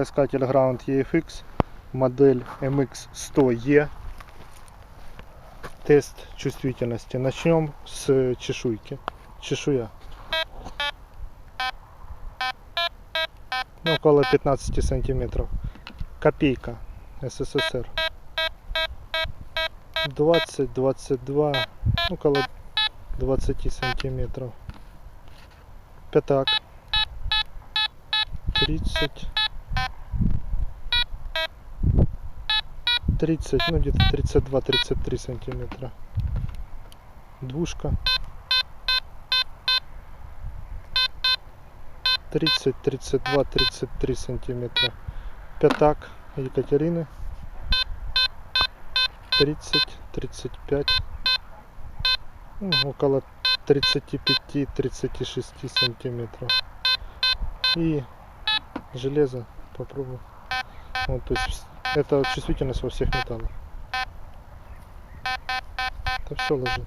металлоискатель Ground EFX, модель MX100E. Тест чувствительности. Начнем с чешуйки. Чешуя. Ну, около 15 сантиметров. Копейка. СССР. 20-22, около 20 сантиметров. Пятак. 30. 30, ну где-то 32-33 сантиметра. Двушка. 30, 32, 33 сантиметра. Пятак Екатерины. 30, 35, ну, около 35-36 сантиметров. И железо попробую. Вот, то есть это чувствительность во всех металлах. Так что ложи.